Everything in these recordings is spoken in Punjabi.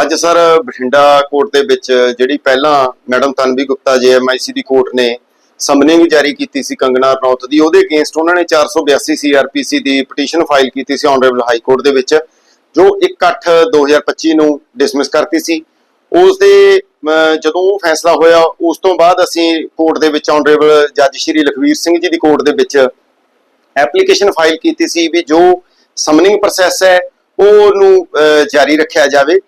ਅੱਜ ਸਰ ਬਠਿੰਡਾ ਕੋਰਟ ਦੇ ਵਿੱਚ ਜਿਹੜੀ ਪਹਿਲਾਂ ਮੈਡਮ ਤਨਵੀ ਗੁਪਤਾ ਜੇਐਮਆਈਸੀ ਦੀ ਕੋਰਟ ਨੇ ਸਮਨਿੰਗ ਜਾਰੀ ਕੀਤੀ ਸੀ ਕੰਗਨਾ ਰਣੌਤ ਦੀ, ਉਹਦੇ ਅਗੇਂਸਟ ਉਹਨਾਂ ਨੇ 482 ਸੀਆਰਪੀਸੀ ਦੀ ਪਟੀਸ਼ਨ ਫਾਈਲ ਕੀਤੀ ਸੀ ਆਨਰੇਬਲ ਹਾਈ ਕੋਰਟ ਦੇ ਵਿੱਚ, ਜੋ 1/8/2025 ਨੂੰ ਡਿਸਮਿਸ ਕਰਤੀ ਸੀ। ਉਸ ਦੇ ਜਦੋਂ ਉਹ ਫੈਸਲਾ ਹੋਇਆ, ਉਸ ਤੋਂ ਬਾਅਦ ਅਸੀਂ ਕੋਰਟ ਦੇ ਵਿੱਚ ਆਨਰੇਬਲ ਜੱਜ ਸ਼੍ਰੀ ਲਖਵੀਰ ਸਿੰਘ ਜੀ ਦੀ ਕੋਰਟ ਦੇ ਵਿੱਚ ਐਪਲੀਕੇਸ਼ਨ ਫਾਈਲ ਕੀਤੀ ਸੀ ਵੀ ਜੋ ਸਮਨਿੰਗ ਪ੍ਰੋਸੈਸ ਹੈ ਉਹ ਨੂੰ ਜਾਰੀ ਰੱਖਿਆ ਜਾਵੇ।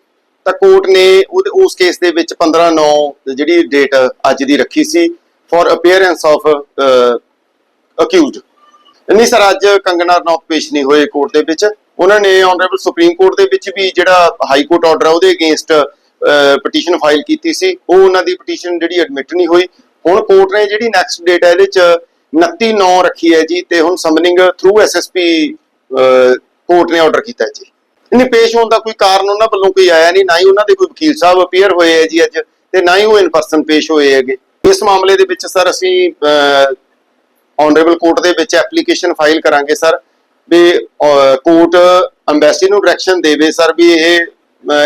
ਤਾਂ ਕੋਰਟ ਨੇ ਉਹਦੇ- ਉਸ ਕੇਸ ਦੇ ਵਿੱਚ 15/9 ਜਿਹੜੀ ਡੇਟ ਅੱਜ ਦੀ ਰੱਖੀ ਸੀ ਫॉर ਅਪੀਅਰੈਂਸ ਆਫ ਅਕਿਊਜ਼ਡ ਨਹੀਂ ਸਰ ਅੱਜ ਕੰਗਨਾ ਰਣੌਤ ਪੇਸ਼ ਨਹੀਂ ਹੋਏ ਕੋਰਟ ਦੇ ਵਿੱਚ। ਉਹਨਾਂ ਨੇ ਆਨਰੇਬਲ ਸੁਪਰੀਮ ਕੋਰਟ ਦੇ ਵਿੱਚ ਵੀ ਜਿਹੜਾ ਹਾਈ ਕੋਰਟ ਆਰਡਰ ਹੈ ਉਹਦੇ ਅਗੇਂਸਟ ਪਟੀਸ਼ਨ ਫਾਈਲ ਕੀਤੀ ਸੀ। ਉਹ ਉਹਨਾਂ ਦੀ ਪਟੀਸ਼ਨ ਜਿਹੜੀ ਐਡਮਿਟ ਨਹੀਂ ਹੋਈ। ਹੁਣ ਕੋਰਟ ਨੇ ਜਿਹੜੀ ਨੈਕਸਟ ਡੇਟ ਹੈ ਇਹਦੇ ਚ 29 9 ਰੱਖੀ ਹੈ ਜੀ ਤੇ ਹੁਣ ਸਮਨਿੰਗ ਥਰੂ ਐਸਐਸਪੀ ਕੋਰਟ ਨੇ ਆਰਡਰ ਕੀਤਾ ਜੀ। ਨਹੀਂ ਪੇਸ਼ ਹੋਣ ਦਾ ਕੋਈ ਕਾਰਨ ਉਹਨਾਂ ਵੱਲੋਂ ਕੋਈ ਆਇਆ ਨਹੀਂ ਨਾ ਹੀ ਉਹਨਾਂ ਦੇ ਕੋਈ ਵਕੀਲ ਸਾਹਿਬ ਅਪੀਅਰ ਹੋਏ ਹੈ ਜੀ ਅੱਜ ਤੇ ਨਾ ਹੀ ਉਹ ਇਨ ਪਰਸਨ ਪੇਸ਼ ਹੋਏ ਹੈਗੇ। ਇਸ ਮਾਮਲੇ ਦੇ ਵਿੱਚ ਸਰ ਅਸੀਂ ਆਨਰੇਬਲ ਕੋਰਟ ਦੇ ਵਿੱਚ ਐਪਲੀਕੇਸ਼ਨ ਫਾਈਲ ਕਰਾਂਗੇ ਸਰ ਵੀ ਕੋਰਟ ਅੰਬੈਸੀ ਨੂੰ ਡਾਇਰੈਕਸ਼ਨ ਦੇਵੇ ਸਰ ਵੀ ਇਹ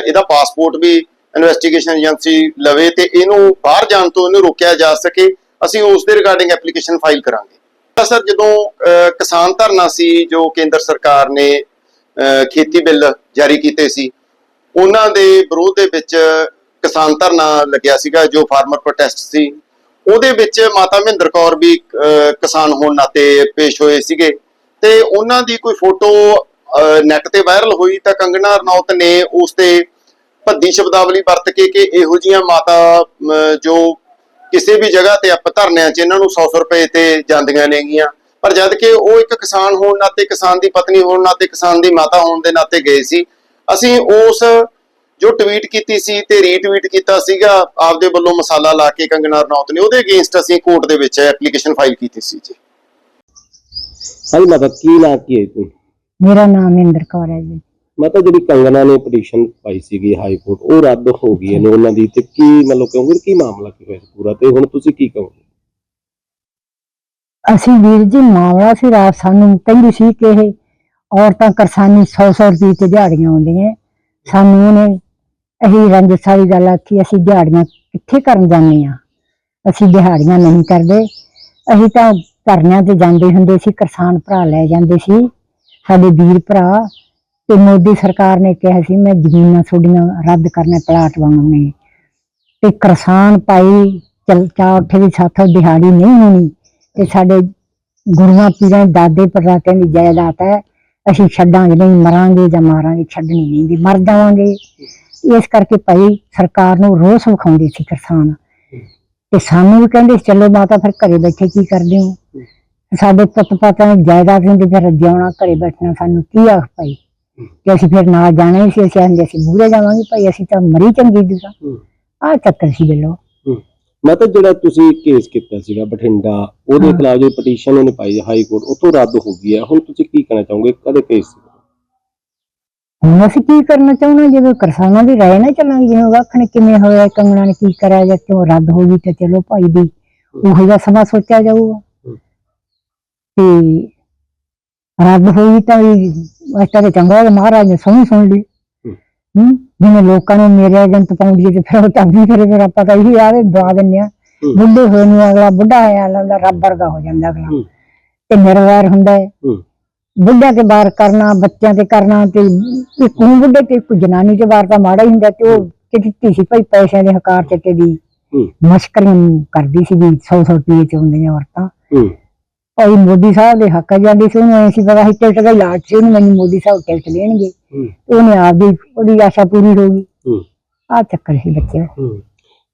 ਇਹਦਾ ਪਾਸਪੋਰਟ ਵੀ ਇਨਵੈਸਟੀਗੇਸ਼ਨ ਏਜੰਸੀ ਲਵੇ ਤੇ ਇਹਨੂੰ ਬਾਹਰ ਜਾਣ ਤੋਂ ਇਹਨੂੰ ਰੋਕਿਆ ਜਾ ਸਕੇ ਅਸੀਂ ਉਸ ਦੇ ਰਿਗਾਰਡਿੰਗ ਐਪਲੀਕੇਸ਼ਨ ਫਾਈਲ ਕਰਾਂਗੇ। ਤਾਂ ਸਰ ਜਦੋਂ ਅਹ, ਕਿਸਾਨ ਧਰਨਾ ਸੀ ਜੋ ਕੇਂਦਰ ਸਰਕਾਰ ਨੇ ਖੇਤੀ ਬਿੱਲ ਜਾਰੀ ਕੀਤੇ ਸੀ। ਉਹਨਾਂ ਦੇ ਵਿਰੋਧ ਦੇ ਵਿੱਚ ਕਿਸਾਨ ਧਰਨਾ ਲੱਗਿਆ ਸੀਗਾ, ਜੋ ਫਾਰਮਰ ਪ੍ਰੋਟੈਸਟ ਸੀ। ਉਹਦੇ ਵਿੱਚ ਮਾਤਾ ਮਹਿੰਦਰ ਕੌਰ ਵੀ ਕਿਸਾਨ ਹੋਣ ਨਾਤੇ ਪੇਸ਼ ਹੋਏ ਸੀਗੇ। ਤੇ ਉਹਨਾਂ ਦੀ ਕੋਈ ਫੋਟੋ ਨੈਟ ਤੇ ਵਾਇਰਲ ਹੋਈ ਤਾਂ ਕੰਗਨਾ ਰਣੌਤ ਨੇ ਉਸ ਤੇ ਭੱਦੀ ਸ਼ਬਦਾਵਲੀ ਵਰਤ ਕੇ ਕਿ ਇਹੋ ਜੀਆਂ ਮਾਤਾ ਜੋ ਕਿਸੇ ਵੀ ਜਗ੍ਹਾ ਤੇ ਆਪ ਧਰਨਿਆਂ 'ਚ ਇਹਨਾਂ ਨੂੰ 100 ਰੁਪਏ ਤੇ ਜਾਂਦੀਆਂ ਨੇਗੀਆਂ। ਪਰ ਜਦ ਕਿ ਉਹ ਇੱਕ ਕਿਸਾਨ ਹੋਣ ਨਾਤੇ ਕਿਸਾਨ ਦੀ ਪਤਨੀ ਹੋਣ ਨਾਤੇ ਕਿਸਾਨ ਦੀ ਮਾਤਾ ਹੋਣ ਦੇ ਨਾਤੇ ਗਏ ਸੀ। ਅਸੀਂ ਉਸ ਜੋ ਟਵੀਟ ਕੀਤੀ ਸੀ ਤੇ ਰੀਟਵੀਟ ਕੀਤਾ ਸੀਗਾ ਆਪਦੇ ਵੱਲੋਂ ਮਸਾਲਾ ਲਾ ਕੇ ਕੰਗਨਾ ਰਣੌਤ ਨੇ ਉਹਦੇ ਅਗੇਂਸਟ ਅਸੀਂ ਕੋਰਟ ਦੇ ਵਿੱਚ ਐਪਲੀਕੇਸ਼ਨ ਫਾਈਲ ਕੀਤੀ ਸੀ ਜੀ। ਹਾਂਜੀ ਮਾਤਾ ਕੀ ਨਾਂ ਕੀ ਹੈ ਤੂੰ ਮੇਰਾ ਨਾਮ ਇੰਦਰ ਕੌਰ ਹੈ ਜੀ। ਮਾਤਾ ਜਿਹੜੀ ਕੰਗਨਾ ਨੇ ਪਟੀਸ਼ਨ ਪਾਈ ਸੀਗੀ ਹਾਈ ਕੋਰਟ ਉਹ ਰੱਦ ਹੋ ਗਈ ਹੈ ਨੇ ਉਹਨਾਂ ਦੀ ਤੇ ਕੀ ਮਤਲਬ ਕਹੋਗੇ ਕੀ ਮਾਮਲਾ ਕੀ ਹੋਇਆ ਪੂਰਾ? ਤੇ ਹੁਣ ਤੁਸੀਂ ਕੀ ਕਹੋਗੇ? ਅਸੀਂ ਵੀਰ ਜੀ ਮਾਮਲਾ ਸੀ ਰਾਤ ਸਾਨੂੰ ਕਹਿੰਦੀ ਸੀ ਕਿ ਇਹ ਔਰਤਾਂ ਕਰਸਾਨੀ 100-100 ਰੁਪਏ ਤੇ ਦਿਹਾੜੀਆਂ ਆਉਂਦੀਆਂ। ਸਾਨੂੰ ਉਹਨੇ ਇਹੀ ਰੰਜ ਸਾਰੀ ਗੱਲ ਆਖੀ, ਅਸੀਂ ਦਿਹਾੜੀਆਂ ਕਿੱਥੇ ਕਰਨ ਜਾਂਦੇ ਆ ਅਸੀਂ ਦਿਹਾੜੀਆਂ ਨਹੀਂ ਕਰਦੇ। ਅਸੀਂ ਤਾਂ ਧਰਨਿਆਂ ਤੇ ਜਾਂਦੇ ਹੁੰਦੇ ਸੀ, ਕਿਸਾਨ ਭਰਾ ਲੈ ਜਾਂਦੇ ਸੀ। ਸਾਡੇ ਵੀਰ ਭਰਾ ਤੇ ਮੋਦੀ ਸਰਕਾਰ ਨੇ ਕਿਹਾ ਸੀ, ਮੈਂ ਜ਼ਮੀਨਾਂ ਤੁਹਾਡੀਆਂ ਰੱਦ ਕਰਨੇ ਪਲਾਟ ਵਾਂਗਣੇ। ਤੇ ਕਿਸਾਨ ਭਾਈ ਚਲ ਚਾ ਉੱਠੇ ਵੀ ਸਾਥੋਂ ਦਿਹਾੜੀ ਨਹੀਂ ਹੋਣੀ। ਤੇ ਸਾਡੇ ਗੁਰੂਆਂ ਪੀਰਾਂ ਦੇ ਦਾਦੇ ਪੜਦਾਦਿਆਂ ਦੀ ਜਾਇਦਾਦ ਹੈ। ਅਸੀਂ ਛੱਡਾਂਗੇ ਨਹੀਂ ਮਰਾਂਗੇ ਜਾਂ ਮਾਰਾਂਗੇ ਛੱਡਣੀ ਨਹੀਂ ਵੀ ਮਰ ਜਾਵਾਂਗੇ। ਇਸ ਕਰਕੇ ਭਾਈ ਸਰਕਾਰ ਨੂੰ ਰੋਸ ਵਿਖਾਉਂਦੇ ਸੀ ਕਿਸਾਨ। ਤੇ ਸਾਨੂੰ ਵੀ ਕਹਿੰਦੇ ਸੀ, ਚਲੋ ਮਾਤਾ ਫਿਰ ਘਰੇ ਬੈਠੇ ਕੀ ਕਰਦੇ ਹੋ? ਸਾਡੇ ਪੁੱਤ ਪਾਤਾਂ ਦੀ ਜਾਇਦਾਦ ਹੁੰਦੀ ਫਿਰ ਜਿਉਣਾ ਘਰੇ ਬੈਠਣਾ ਸਾਨੂੰ ਕੀ ਆਖ ਭਾਈ? ਕਿ ਅਸੀਂ ਫਿਰ ਨਾਲ ਜਾਣਾ ਹੀ ਸੀ ਅਸੀਂ ਆਂਦੇ ਅਸੀਂ ਬੂਰੇ ਜਾਵਾਂਗੇ ਭਾਈ ਅਸੀਂ ਤਾਂ ਮਰੀ ਚੰਗੀ ਦਿਸਾ ਆਹ ਚੱਕਰ ਸੀ ਬਿੱਲੋ। ਮਾਤਾ ਜਿਹੜਾ ਤੁਸੀਂ ਕੇਸ ਕੀਤਾ ਸੀਗਾ ਬਠਿੰਡਾ ਉਹਦੇ। ਖਿਲਾਫ ਜਿਹੜੀ ਪਟੀਸ਼ਨ ਉਹਨੇ ਪਾਈ ਹਾਈ ਕੋਰਟ ਉਤੋਂ ਰੱਦ ਹੋ ਗਈ ਹੈ ਹੁਣ ਤੁਸੀਂ ਕੀ ਕਹਿਣਾ ਚਾਹੋਗੇ ਕਦੇ ਕੇਸ ਹੁਣ ਅਸੀਂ ਕੀ ਕਰਨਾ ਚਾਹੁੰਦੇ? ਜਦੋਂ ਕਿਸਾਨਾਂ ਦੀ ਰਾਏ ਨਾ ਚੱਲਾਂਗੇ ਜਿਵੇਂ ਵੱਖਣ ਕਿਵੇਂ ਹੋਇਆ ਕੰਗਣਾ ਨੇ ਕੀ ਕਰਿਆ ਜਾਂ ਕਿਉਂ ਰੱਦ ਹੋ ਗਈ ਤੇ ਚਲੋ ਭਾਈ ਦੀ ਉਹੋ ਜਿਹਾ ਸਮਾਂ ਸੋਚਿਆ ਜਾਊਗਾ। ਤੇ ਰੱਦ ਹੋਈ ਤਾਂ ਵੀ ਅਸਤਾ ਤੇ ਚੰਗਾ ਮਹਾਰਾਜ ਨੇ ਸੁਣੀ ਸੁਣ ਲਈ। ਹੂੰ? ਜਿਵੇਂ ਲੋਕਾਂ ਨੂੰ ਮੇਰੇ ਏਜੰਟ ਪਾਉਂਦੀ ਹੈ ਤੇ ਫਿਰ ਉਹ ਤਾਂ ਵੀ ਫਿਰ ਫਿਰ ਆਪਾਂ ਤਾਂ ਇਹੀ ਆਵੇ ਦਵਾ ਦਿੰਦੇ ਆ। ਬੁੱਢੇ ਹੋਏ ਨੂੰ ਅਗਲਾ ਬੁੱਢਾ ਹੋਇਆ ਲੱਗਦਾ ਰੱਬ ਵਰਗਾ ਹੋ ਜਾਂਦਾ ਅਗਲਾ। ਤੇ ਨਿਰਵੈਰ ਹੁੰਦਾ ਹੈ। ਬੁੱਢਿਆਂ ਤੇ ਵਾਰ ਕਰਨਾ ਬੱਚਿਆਂ ਤੇ ਕਰਨਾ ਤੇ ਇੱਕ ਨੂੰ ਬੁੱਢੇ ਤੇ ਇੱਕ ਜਨਾਨੀ ਤੇ ਵਾਰ ਤਾਂ ਮਾੜਾ ਹੀ ਹੁੰਦਾ ਤੇ ਉਹ ਚਿੱਟੀ ਸੀ ਭਾਈ ਪੈਸਿਆਂ ਦੇ ਹਕਾਰ ਚ ਤੇ ਦੀ। ਹੂੰ। ਮਸ਼ਕਰੀਆਂ ਕਰਦੀ ਸੀ ਵੀ 100 100 ਰੁਪਏ ਚ ਹੁੰਦੀਆਂ ਔਰਤਾਂ। ਭਾਈ ਮੋਦੀ ਸਾਹਿਬ ਦੇ ਹੱਕ ਜਾਂਦੀ ਸੀ ਉਹਨੂੰ ਐਸੀ ਪਤਾ ਸੀ ਟਿਕਟ ਦਾ ਲਾਟ ਸੀ ਉਹਨੂੰ ਮੈਨੂੰ ਮੋਦੀ ਸਾਹਿਬ ਟਿਕਟ ਦੇਣਗੇ। ਉਹਨੇ ਆਪਦੀ ਉਹਦੀ ਆਸ਼ਾ ਪੂਰੀ ਹੋ ਗਈ। ਆ ਚੱਕਰ ਸੀ ਬੱਚੇ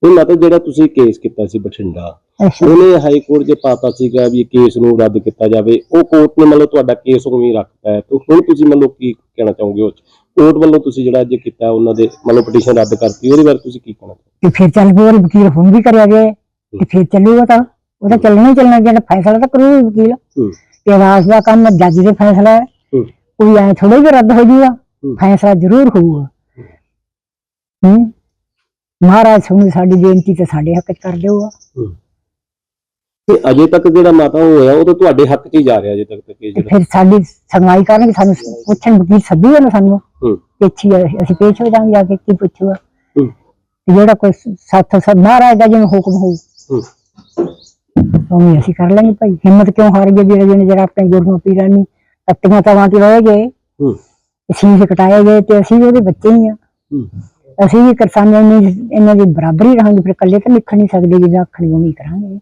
ਹੁਣ ਮਾਤਾ ਜਿਹੜਾ ਤੁਸੀਂ ਕੇਸ ਕੀਤਾ ਸੀ ਬਠਿੰਡਾ ਉਹਨੇ ਹਾਈ ਕੋਰਟ 'ਚ ਪਾਤਾ ਸੀਗਾ ਵੀ ਕੇਸ ਨੂੰ ਰੱਦ ਕੀਤਾ ਜਾਵੇ। ਉਹ ਕੋਰਟ ਨੇ ਮਤਲਬ ਤੁਹਾਡਾ ਕੇਸ ਉਵੇਂ ਰੱਖਤਾ ਹੈ। ਤੇ ਹੁਣ ਤੁਸੀਂ ਮਤਲਬ ਕੀ ਕਹਿਣਾ ਚਾਹੋਗੇ ਉਹ 'ਚ? ਕੋਰਟ ਵੱਲੋਂ ਤੁਸੀਂ ਜਿਹੜਾ ਅੱਜ ਕੀਤਾ ਉਹਨਾਂ ਦੇ ਮਤਲਬ ਪਟੀਸ਼ਨ ਰੱਦ ਕਰਤੀ ਉਹਦੇ ਬਾਰੇ ਤੁਸੀਂ ਕੀ ਕਹਿਣਾ ਚਾਹੋਗੇ? ਤੇ ਫਿਰ ਚੱਲ ਉਹ ਵਕੀਲ ਹੁਣ ਵੀ ਕਰਿਆ ਗਿਆ ਤੇ ਫਿਰ ਚੱਲੂਗਾ ਤਾਂ। ਉਹ ਤਾਂ ਚੱਲਣਾ ਹੀ ਚੱਲਣਾ ਜਿਹੜਾ ਫੈਸਲਾ ਤਾਂ ਕਰੂ ਵਕੀਲ। ਤੇ ਆਵਾਜ਼ ਦਾ ਕੰਮ ਜੱਜ ਦੇ ਫੈਸਲਾ ਹੈ। ਕੋਈ ਐ ਥੋੜਾ ਜਿਹਾ ਰੱਦ ਹੋ ਜੂਗਾ। ਫੈਸਲਾ ਜ਼ਰੂਰ ਹੋਊਗਾ। ਹੂੰ। ਮਹਾਰਾਜ ਸੁਣੀ ਸਾਡੀ ਬੇਨਤੀ ਤੇ ਸਾਡੇ ਹੱਕ ਚ ਕਰ ਹੂੰ। ਤੇ ਅਜੇ ਤੱਕ ਜਿਹੜਾ ਮਾਤਾ ਹੋਇਆ ਉਹ ਤਾਂ ਤੁਹਾਡੇ ਹੱਕ 'ਚ ਹੀ ਜਾ ਰਿਹਾ ਅਜੇ ਤੱਕ ਤੇ ਜਿਹੜਾ। ਫਿਰ ਸਾਡੀ ਸੁਣਵਾਈ ਕਰਨਗੇ ਸਾਨੂੰ ਪੁੱਛਣ ਵਕੀਲ ਸੱਦੂਗਾ ਨਾ ਸਾਨੂੰ। ਹੂੰ। ਪੇਛੀ ਅਸੀਂ ਪੇਛ ਹੋ ਜਾਵਾਂਗੇ ਜਾ ਕੇ ਕੀ ਪੁੱਛੂਗਾ। ਹੂੰ। ਤੇ ਜਿਹੜਾ ਕੋਈ ਸਾਥ ਸਭ ਮਹਾਰਾਜ ਦਾ ਜਿਵੇਂ ਹੁਕਮ ਹੋਊ। ਹੂੰ। ਉਵੇਂ ਅਸੀਂ ਕਰ ਲਾਂਗੇ ਭਾਈ। ਹਿੰਮਤ ਕਿਉਂ ਹਾਰ ਗਏ ਜਿਹੜੇ ਜਿਹਨੇ ਜਿਹੜਾ ਆਪਣੇ ਗੁਰੂਆਂ ਪੀਰਾਂ ਨੂੰ ਤੱਤੀਆਂ ਤਵਾਂ ਤੇ ਰਹਿ ਗਏ? ਹੂੰ। ਅਸੀਂ ਕਟਾਏ ਗਏ ਤੇ ਅਸੀਂ ਉਹਦੇ ਬੱਚੇ ਹੀ ਆ। ਹੂੰ। ਅਸੀਂ ਵੀ ਕਿਸਾਨਾਂ ਨੇ ਇਹਨਾਂ ਦੀ ਬਰਾਬਰੀ ਰਹਾਂਗੇ ਫਿਰ ਇਕੱਲੇ ਤਾਂ ਲਿਖ ਨਹੀਂ ਸਕਦੇ ਜਿਹਦਾ ਆਖਣੀ ਉਵੇਂ ਹੀ ਕਰਾਂਗੇ।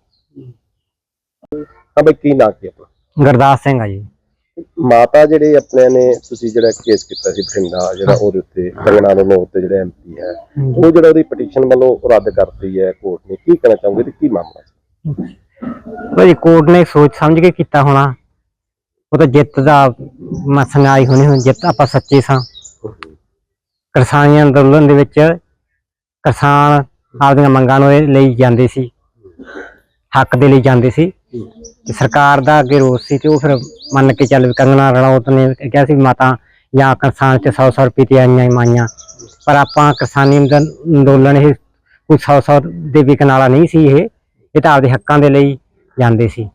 ਹਾਂ ਬਈ ਕੀ ਨਾਂ ਕੀ ਆਪਣਾ? ਗੁਰਦਾਸ ਸਿੰਘ ਆ ਜੀ। ਮਾਤਾ ਜਿਹੜੇ ਆਪਣੇ ਨੇ ਤੁਸੀਂ ਜਿਹੜਾ ਕੇਸ ਕੀਤਾ ਸੀ ਬਠਿੰਡਾ ਜਿਹੜਾ ਉਹਦੇ ਉੱਤੇ ਕੰਗਣਾ ਰਣੌਤ ਤੇ ਜਿਹੜਾ ਐਮਪੀ ਹੈ ਉਹ ਜਿਹੜਾ ਉਹਦੀ ਪਟੀਸ਼ਨ ਵੱਲੋਂ ਰੱਦ ਕਰਤੀ ਹੈ ਕੋਰਟ ਨੇ ਕੀ ਕਹਿਣਾ ਚਾਹੋਗੇ ਤੇ ਕੀ ਮਾਮਲਾ ਸੀ? ਭਾਜੀ ਕੋਰਟ ਨੇ ਸੋਚ ਸਮਝ ਕੇ ਕੀਤਾ ਹੋਣਾ। ਉਹ ਤਾਂ ਜਿੱਤ ਦਾ ਮਸਲਾ ਹੋਣੀ, ਹੁਣ ਜਿੱਤ ਆਪਾਂ ਸੱਚੇ ਸਾਂ। ਕਿਸਾਨੀ ਅੰਦੋਲਨ ਦੇ ਵਿੱਚ ਕਿਸਾਨ ਆਪਦੀਆਂ ਮੰਗਾਂ ਨੂੰ ਇਹ ਲਈ ਜਾਂਦੇ ਸੀ, ਹੱਕ ਦੇ ਲਈ ਜਾਂਦੇ ਸੀ। ਤੇ ਸਰਕਾਰ ਦਾ ਅੱਗੇ ਰੋਸ ਸੀ ਤੇ ਉਹ ਫਿਰ ਮੰਨ ਕੇ ਚੱਲ ਵੀ ਕੰਗਣਾ ਰਣੌਤ ਨੇ ਕਿਹਾ ਸੀ ਮਾਤਾ ਜਾਂ ਕਿਸਾਨ ਤੇ 100 100 ਰੁਪਏ ਤੇ ਆਈਆਂ ਹੀ ਮਾਈਆਂ। ਪਰ ਆਪਾਂ ਕਿਸਾਨੀ ਅੰਦ- ਅੰਦੋਲਨ, ਇਹ ਕੋਈ 100 100 ਦੇ ਵਿਕਣ ਵਾਲਾ ਨਹੀਂ ਸੀ ਇਹ। ਇਹ ਤਾਂ ਆਪਦੇ ਹੱਕਾਂ ਦੇ ਲਈ ਜਾਂਦੇ ਸੀ।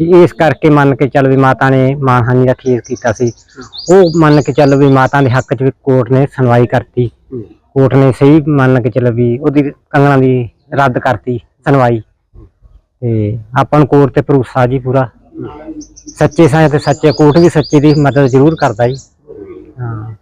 ਇਸ ਕਰਕੇ ਮੰਨ ਕੇ ਚੱਲ ਵੀ ਮਾਤਾ ਨੇ ਮਾਨਹਾਨੀ ਦਾ ਖੇਸ ਕੀਤਾ ਸੀ। ਉਹ ਮੰਨ ਕੇ ਚੱਲ ਵੀ ਮਾਤਾ ਦੇ ਹੱਕ 'ਚ ਵੀ ਕੋਰਟ ਨੇ ਸੁਣਵਾਈ ਕਰਤੀ। ਕੋਰਟ ਨੇ ਸਹੀ ਮੰਨ ਕੇ ਚੱਲ ਵੀ ਉਹਦੀ ਕੰਗਣਾ ਦੀ ਰੱਦ ਕਰਤੀ ਸੁਣਵਾਈ। ਤੇ ਆਪਾਂ ਨੂੰ ਕੋਰਟ ਤੇ ਭਰੋਸਾ ਜੀ ਪੂਰਾ। ਸੱਚੇ ਸਾਂ ਤੇ ਸੱਚੇ ਕੋਰਟ ਵੀ ਸੱਚੇ ਦੀ ਮਦਦ ਜ਼ਰੂਰ ਕਰਦਾ ਜੀ। ਹਾਂ।